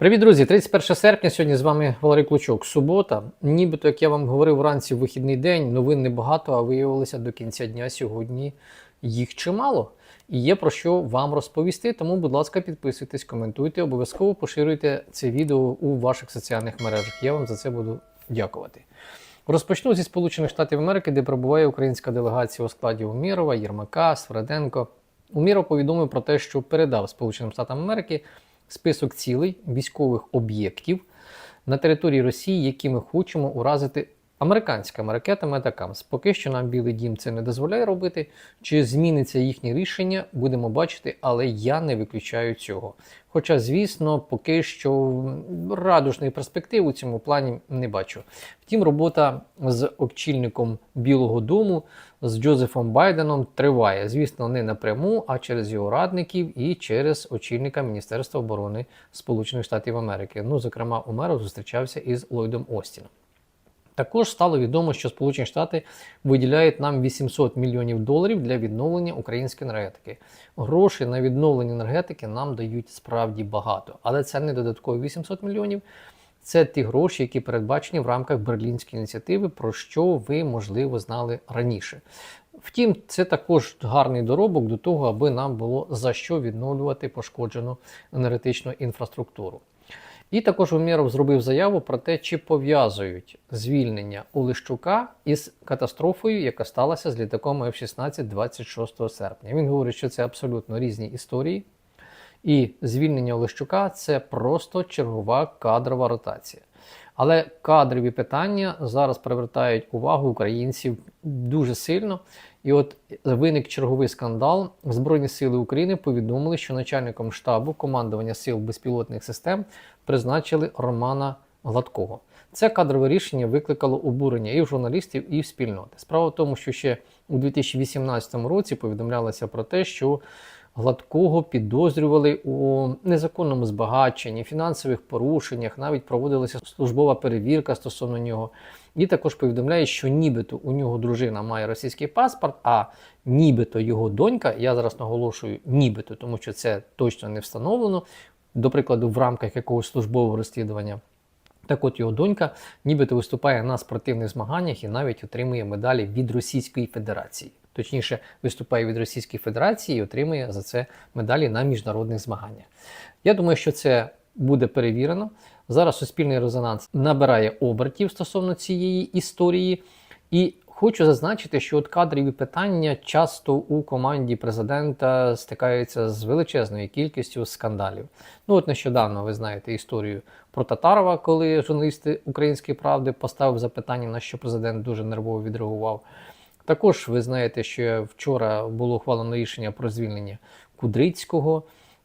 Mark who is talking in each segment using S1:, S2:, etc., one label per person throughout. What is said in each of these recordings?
S1: Привіт, друзі! 31 серпня. Сьогодні з вами Валерій Клочок. Субота. Нібито, як я вам говорив вранці в вихідний день, новин небагато, а виявилося до кінця дня сьогодні їх чимало. І є про що вам розповісти. Тому, будь ласка, підписуйтесь, коментуйте, обов'язково поширюйте це відео у ваших соціальних мережах. Я вам за це буду дякувати. Розпочну зі Сполучених Штатів Америки, де перебуває українська делегація у складі Умірова, Єрмака, Свереденко. Уміров повідомив про те, що передав Сполученим Штатам Америки список цілей військових об'єктів на території Росії, які ми хочемо уразити американськими ракетами атакамс. Поки що нам Білий Дім це не дозволяє робити. Чи зміниться їхнє рішення, будемо бачити, але я не виключаю цього. Хоча, звісно, поки що радужної перспективи у цьому плані не бачу. Втім, робота з очільником Білого Дому з Джозефом Байденом триває. Звісно, не напряму, а через його радників і через очільника Міністерства оборони Сполучених Штатів Америки. Ну, зокрема, Умеров зустрічався із Ллойдом Остіном. Також стало відомо, що Сполучені Штати виділяють нам 800 мільйонів доларів для відновлення української енергетики. Гроші на відновлення енергетики нам дають справді багато, але це не додаткові 800 мільйонів. Це ті гроші, які передбачені в рамках Берлінської ініціативи, про що ви, можливо, знали раніше. Втім, це також гарний доробок до того, аби нам було за що відновлювати пошкоджену енергетичну інфраструктуру. І також Умєров зробив заяву про те, чи пов'язують звільнення Олещука із катастрофою, яка сталася з літаком F-16 26 серпня. Він говорить, що це абсолютно різні історії. І звільнення Олещука це просто чергова кадрова ротація. Але кадрові питання зараз привертають увагу українців дуже сильно. І от виник черговий скандал. Збройні сили України повідомили, що начальником штабу командування сил безпілотних систем призначили Романа Гладкого. Це кадрове рішення викликало обурення і в журналістів, і в спільноти. Справа в тому, що ще у 2018 році повідомлялося про те, що Гладкого підозрювали у незаконному збагаченні, фінансових порушеннях, навіть проводилася службова перевірка стосовно нього. І також повідомляє, що нібито у нього дружина має російський паспорт, а нібито його донька, я зараз наголошую, нібито, тому що це точно не встановлено, до прикладу, в рамках якогось службового розслідування. Так от його донька нібито виступає на спортивних змаганнях і навіть отримує медалі від Російської Федерації. Точніше, виступає від Російської Федерації і отримує за це медалі на міжнародних змаганнях. Я думаю, що це буде перевірено. Зараз суспільний резонанс набирає обертів стосовно цієї історії. І хочу зазначити, що от кадрові питання часто у команді президента стикаються з величезною кількістю скандалів. Ну от нещодавно ви знаєте історію про Татарова, коли журналісти Української правди поставив запитання, на що президент дуже нервово відреагував. Також ви знаєте, що вчора було ухвалено рішення про звільнення Кудрицького,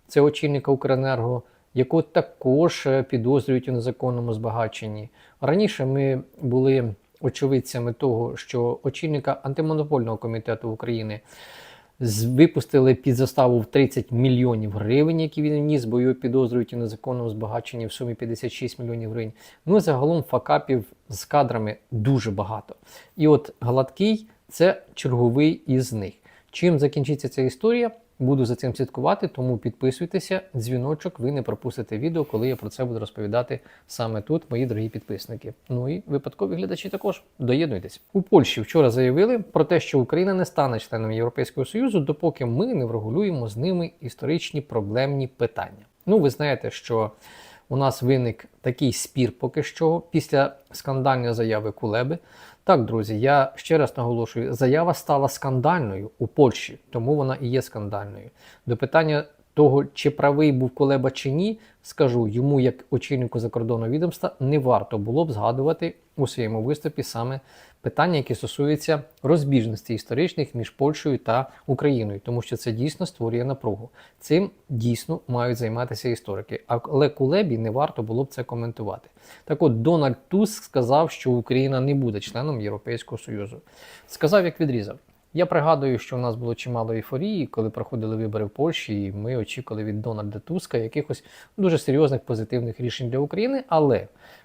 S1: це очільника Укренерго, якого також підозрюють у незаконному збагаченні. Раніше ми були очевидцями того, що очільника антимонопольного комітету України випустили під заставу в 30 мільйонів гривень, які він вніс, бо його підозрюють у незаконному збагаченні в сумі 56 мільйонів гривень. Ну загалом факапів з кадрами дуже багато. І от Гладкий це черговий із них. Чим закінчиться ця історія? Буду за цим слідкувати, тому підписуйтеся, дзвіночок, ви не пропустите відео, коли я про це буду розповідати саме тут, мої дорогі підписники. Ну і випадкові глядачі також доєднуйтесь. У Польщі вчора заявили про те, що Україна не стане членом Європейського Союзу, допоки ми не врегулюємо з ними історичні проблемні питання. Ну, ви знаєте, що у нас виник такий спір поки що після скандальної заяви Кулеби. Так, друзі, я ще раз наголошую, заява стала скандальною у Польщі, тому вона і є скандальною. До питання того, чи правий був Кулеба чи ні, скажу йому, як очільнику закордонного відомства, не варто було б згадувати у своєму виступі саме питання, які стосуються розбіжності історичних між Польщею та Україною, тому що це дійсно створює напругу. Цим дійсно мають займатися історики. Але Кулебі не варто було б це коментувати. Так от Дональд Туск сказав, що Україна не буде членом Європейського Союзу. Сказав, як відрізав. Я пригадую, що у нас було чимало ейфорії, коли проходили вибори в Польщі, і ми очікували від Дональда Туска якихось дуже серйозних позитивних рішень для України. Але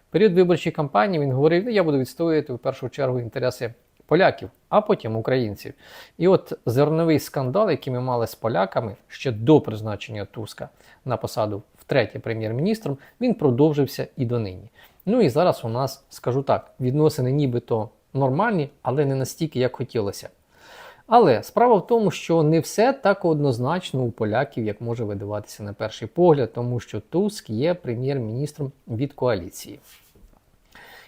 S1: в період виборчої кампанії він говорив: «Ну, я буду відстоювати в першу чергу інтереси поляків, а потім українців. І от зерновий скандал, який ми мали з поляками ще до призначення Туска на посаду втретє прем'єр-міністром, він продовжився і донині. Ну і зараз у нас, скажу так, відносини нібито нормальні, але не настільки, як хотілося. Але справа в тому, що не все так однозначно у поляків, як може видаватися на перший погляд, тому що Туск є прем'єр-міністром від коаліції.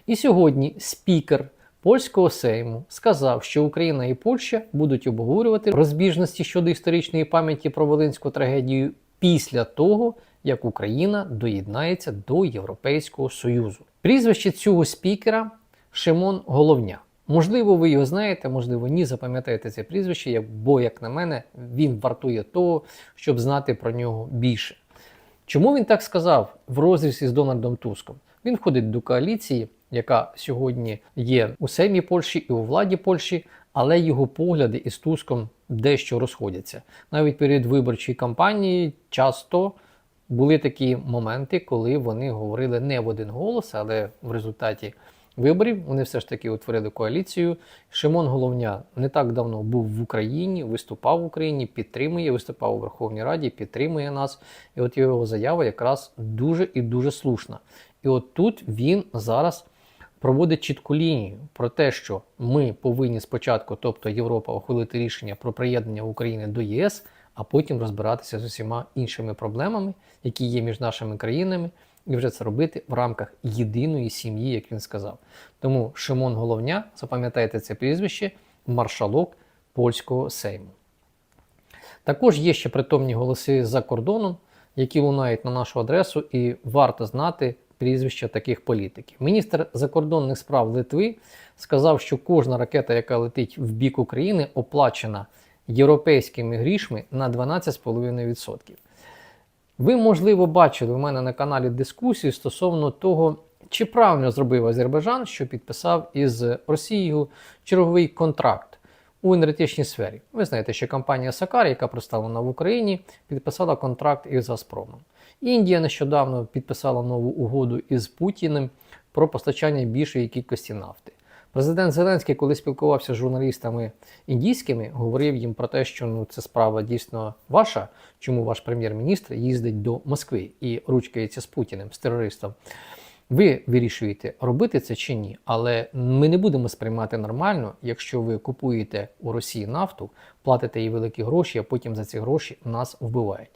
S1: І сьогодні спікер польського сейму сказав, що Україна і Польща будуть обговорювати розбіжності щодо історичної пам'яті про Волинську трагедію після того, як Україна доєднається до Європейського Союзу. Прізвище цього спікера Шимон Головня. Можливо, ви його знаєте, можливо, ні, запам'ятаєте це прізвище, бо, як на мене, він вартує того, щоб знати про нього більше. Чому він так сказав в розрізі з Дональдом Туском? Він входить до коаліції, яка сьогодні є у Сеймі Польщі і у владі Польщі, але його погляди із Туском дещо розходяться. Навіть перед виборчою кампанією часто були такі моменти, коли вони говорили не в один голос, але в результаті виборів вони все ж таки утворили коаліцію. Шимон Головня не так давно був в Україні, виступав в Україні, підтримує, виступав у Верховній Раді, підтримує нас. І от його заява якраз дуже і дуже слушна. І от тут він зараз проводить чітку лінію про те, що ми повинні спочатку, тобто Європа, ухвалити рішення про приєднання України до ЄС, а потім розбиратися з усіма іншими проблемами, які є між нашими країнами, і вже це робити в рамках єдиної сім'ї, як він сказав. Тому Шимон Головня, запам'ятайте це прізвище, маршалок польського сейму. Також є ще притомні голоси за кордоном, які лунають на нашу адресу, і варто знати прізвища таких політиків. Міністр закордонних справ Литви сказав, що кожна ракета, яка летить в бік України, оплачена європейськими грішми на 12,5%. Ви, можливо, бачили у мене на каналі дискусію стосовно того, чи правильно зробив Азербайджан, що підписав із Росією черговий контракт у енергетичній сфері. Ви знаєте, що компанія Сакар, яка представлена в Україні, підписала контракт із Газпромом. Індія нещодавно підписала нову угоду із Путіним про постачання більшої кількості нафти. Президент Зеленський, коли спілкувався з журналістами індійськими, говорив їм про те, що ну це справа дійсно ваша, чому ваш прем'єр-міністр їздить до Москви і ручкається з Путіним, з терористом. Ви вирішуєте, робити це чи ні, але ми не будемо сприймати нормально, якщо ви купуєте у Росії нафту, платите їй великі гроші, а потім за ці гроші нас вбивають.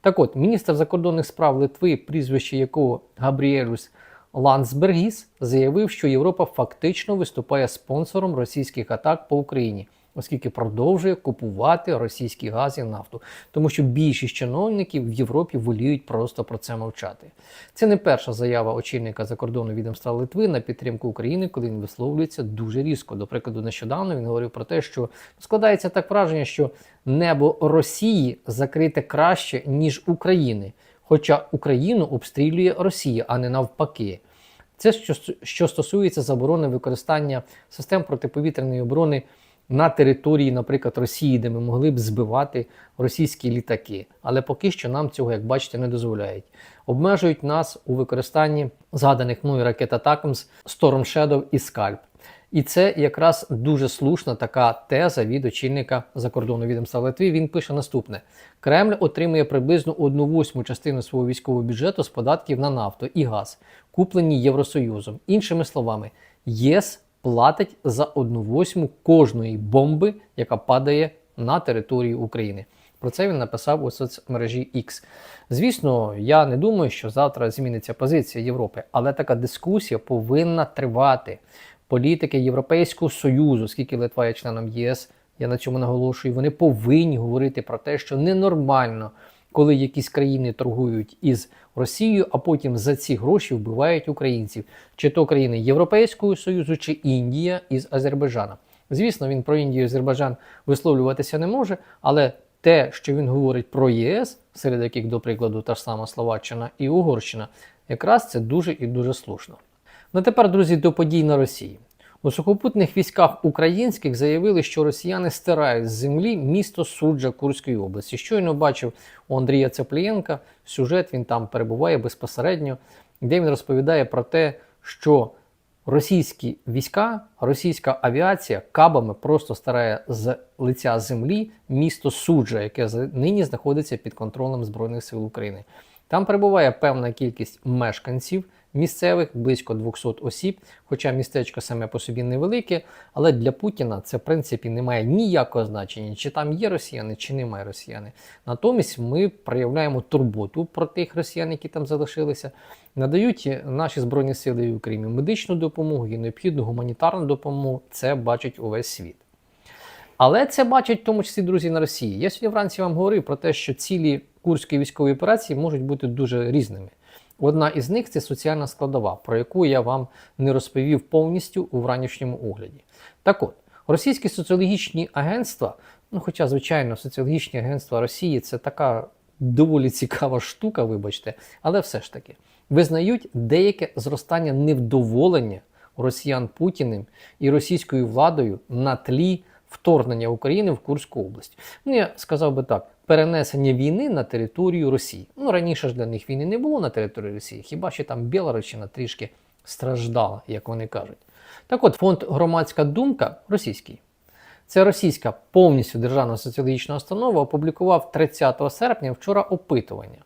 S1: Так от, міністр закордонних справ Литви, прізвище якого Габріелюс Ландсбергіс, заявив, що Європа фактично виступає спонсором російських атак по Україні, оскільки продовжує купувати російський газ і нафту, тому що більшість чиновників в Європі воліють просто про це мовчати. Це не перша заява очільника закордонного відомства Литви на підтримку України, коли він висловлюється дуже різко. До прикладу, нещодавно він говорив про те, що складається так враження, що небо Росії закрите краще ніж України. Хоча Україну обстрілює Росія, а не навпаки. Це що, що стосується заборони використання систем протиповітряної оборони на території, наприклад, Росії, де ми могли б збивати російські літаки. Але поки що нам цього, як бачите, не дозволяють. Обмежують нас у використанні згаданих мною ракет Атакамс Storm Shadow і Scalp. І це якраз дуже слушна така теза від очільника закордонного відомства Литви. Він пише наступне: Кремль отримує приблизно одну восьму частину свого військового бюджету з податків на нафту і газ, куплені Євросоюзом. Іншими словами, ЄС платить за одну восьму кожної бомби, яка падає на територію України. Про це він написав у соцмережі X. Звісно, я не думаю, що завтра зміниться позиція Європи, але така дискусія повинна тривати. Політики Європейського Союзу, оскільки Литва є членом ЄС, я на цьому наголошую, вони повинні говорити про те, що ненормально, коли якісь країни торгують із Росією, а потім за ці гроші вбивають українців, чи то країни Європейського Союзу, чи Індія із Азербайджаном. Звісно, він про Індію і Азербайджан висловлюватися не може, але те, що він говорить про ЄС, серед яких, до прикладу, та ж сама Словаччина і Угорщина, якраз це дуже і дуже слушно. Ну тепер, друзі, до подій на Росії. У сухопутних військах українських заявили, що росіяни стирають з землі місто Суджа Курської області. Щойно бачив у Андрія Цеплієнка сюжет, він там перебуває безпосередньо, де він розповідає про те, що російські війська, російська авіація кабами просто старає з лиця землі місто Суджа, яке нині знаходиться під контролем Збройних сил України. Там перебуває певна кількість мешканців місцевих, близько 200 осіб, хоча містечко саме по собі невелике, але для Путіна це в принципі не має ніякого значення, чи там є росіяни, чи немає росіяни. Натомість ми проявляємо турботу про тих росіян, які там залишилися, надають наші збройні сили в Україні медичну допомогу і необхідну гуманітарну допомогу. Це бачить увесь світ. Але це бачать в тому числі друзі на Росії. Я сьогодні вранці вам говорив про те, що цілі курської військової операції можуть бути дуже різними. Одна із них це соціальна складова, про яку я вам не розповів повністю у вранішньому огляді. Так от, російські соціологічні агентства, ну хоча, звичайно, соціологічні агентства Росії це така доволі цікава штука, вибачте, але все ж таки визнають деяке зростання невдоволення росіян Путіним і російською владою на тлі вторгнення України в Курську область. Ну, я сказав би так: перенесення війни на територію Росії. Ну раніше ж для них війни не було на території Росії, хіба що там Білорусина трішки страждала, як вони кажуть. Так от, фонд Громадська думка російський. Це російська повністю державна соціологічна установа опублікував 30 серпня вчора опитування,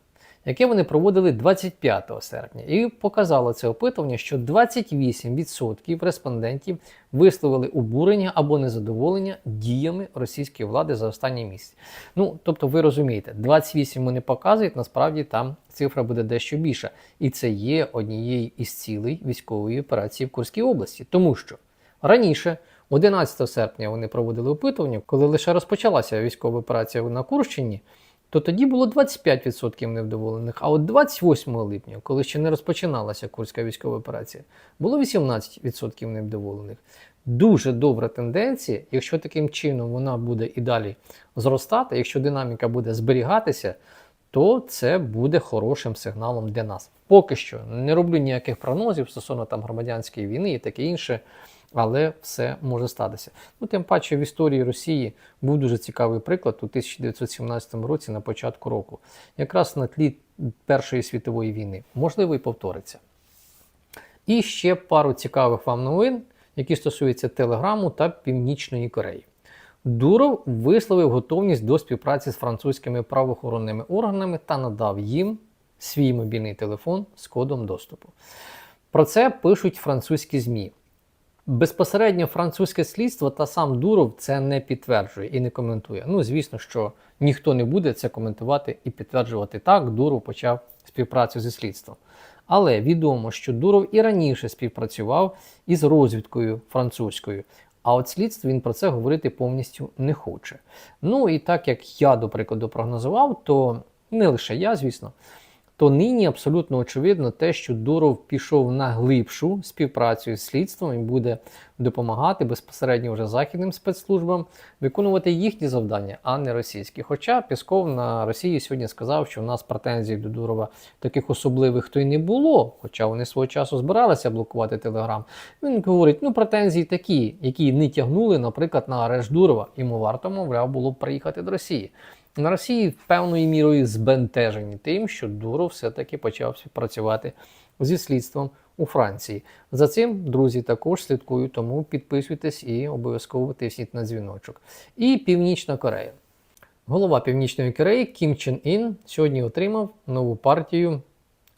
S1: яке вони проводили 25 серпня, і показало це опитування, що 28% респондентів висловили обурення або незадоволення діями російської влади за останній місяць. Ну, тобто, ви розумієте, 28 вони показують, насправді там цифра буде дещо більша. І це є однією із цілей військової операції в Курській області, тому що раніше. 11 серпня вони проводили опитування, коли лише розпочалася військова операція на Курщині, то тоді було 25% невдоволених. А от 28 липня, коли ще не розпочиналася Курська військова операція, було 18% невдоволених. Дуже добра тенденція, якщо таким чином вона буде і далі зростати, якщо динаміка буде зберігатися, то це буде хорошим сигналом для нас. Поки що не роблю ніяких прогнозів стосовно там громадянської війни і таке інше. Але все може статися. Ну, тим паче в історії Росії був дуже цікавий приклад у 1917 році на початку року, якраз на тлі Першої світової війни. Можливо, і повториться. І ще пару цікавих вам новин, які стосуються Телеграму та Північної Кореї. Дуров висловив готовність до співпраці з французькими правоохоронними органами та надав їм свій мобільний телефон з кодом доступу. Про це пишуть французькі ЗМІ. Безпосередньо французьке слідство та сам Дуров це не підтверджує і не коментує. Ну, звісно, що ніхто не буде це коментувати і підтверджувати так. Дуров почав співпрацю зі слідством. Але відомо, що Дуров і раніше співпрацював із розвідкою французькою. А от слідство він про це говорити повністю не хоче. Ну і так як я, до прикладу, прогнозував, то не лише я, звісно то нині абсолютно очевидно те, що Дуров пішов на глибшу співпрацю з слідством і буде допомагати безпосередньо вже західним спецслужбам виконувати їхні завдання, а не російські. Хоча Пісков на Росії сьогодні сказав, що в нас претензій до Дурова таких особливих то й не було, хоча вони свого часу збиралися блокувати Телеграм. Він говорить, ну претензії такі, які не тягнули, наприклад, на арешт Дурова. Йому варто, мовляв, було б приїхати до Росії. На Росії певною мірою збентежені тим, що Дуров все-таки почав співпрацювати зі слідством у Франції. За цим, друзі, також слідкую, тому підписуйтесь і обов'язково тисніть на дзвіночок. І Північна Корея. Голова Північної Кореї Кім Чен Ін сьогодні отримав нову партію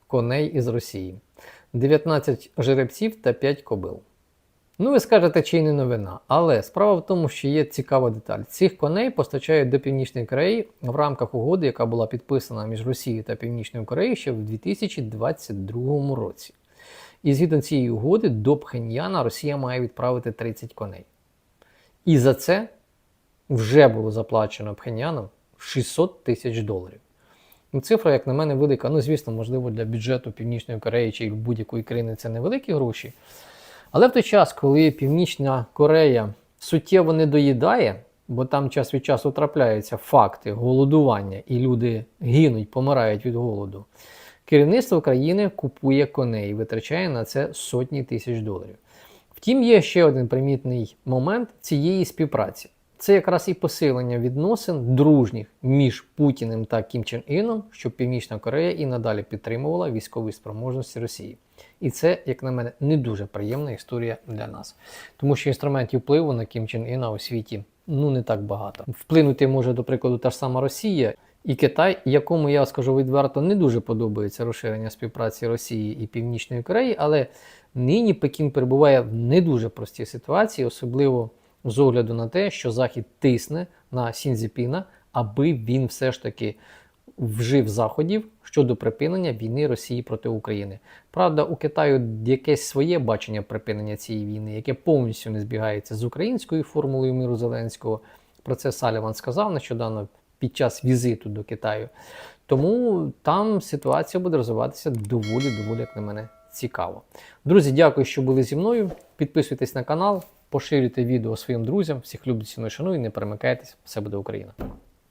S1: коней із Росії: 19 жеребців та 5 кобил. Ну, ви скажете, чи й не новина. Але справа в тому, що є цікава деталь. Цих коней постачають до Північної Кореї в рамках угоди, яка була підписана між Росією та Північною Кореєю ще в 2022 році. І згідно цієї угоди до Пхеньяна Росія має відправити 30 коней. І за це вже було заплачено Пхеньяном 600 тисяч доларів. Ну, Цифра, як на мене, велика. Ну, звісно, можливо, для бюджету Північної Кореї чи будь-якої країни це невеликі гроші. Але в той час, коли Північна Корея суттєво не доїдає, бо там час від часу трапляються факти голодування, і люди гинуть, помирають від голоду, керівництво країни купує коней і витрачає на це сотні тисяч доларів. Втім, є ще один примітний момент цієї співпраці. Це якраз і посилення відносин дружніх між Путіним та Кім Чен Іном, щоб Північна Корея і надалі підтримувала військові спроможності Росії. І це, як на мене, не дуже приємна історія для нас, тому що інструментів впливу на Кім Чен Іна у світі ну не так багато. Вплинути може, до прикладу, та ж сама Росія. І Китай, якому я скажу відверто, не дуже подобається розширення співпраці Росії і Північної Кореї, але нині Пекін перебуває в не дуже простій ситуації, особливо з огляду на те, що Захід тисне на Сінзіпіна, аби він все ж таки вжив заходів щодо припинення війни Росії проти України. Правда, у Китаю якесь своє бачення припинення цієї війни, яке повністю не збігається з українською формулою миру Зеленського. Про це Саліван сказав нещодавно під час візиту до Китаю. Тому там ситуація буде розвиватися доволі, доволі, як на мене, цікаво. Друзі, дякую, що були зі мною. Підписуйтесь на канал, поширюйте відео своїм друзям. Всіх люблю, і шаную, не перемикайтесь. Все буде Україна.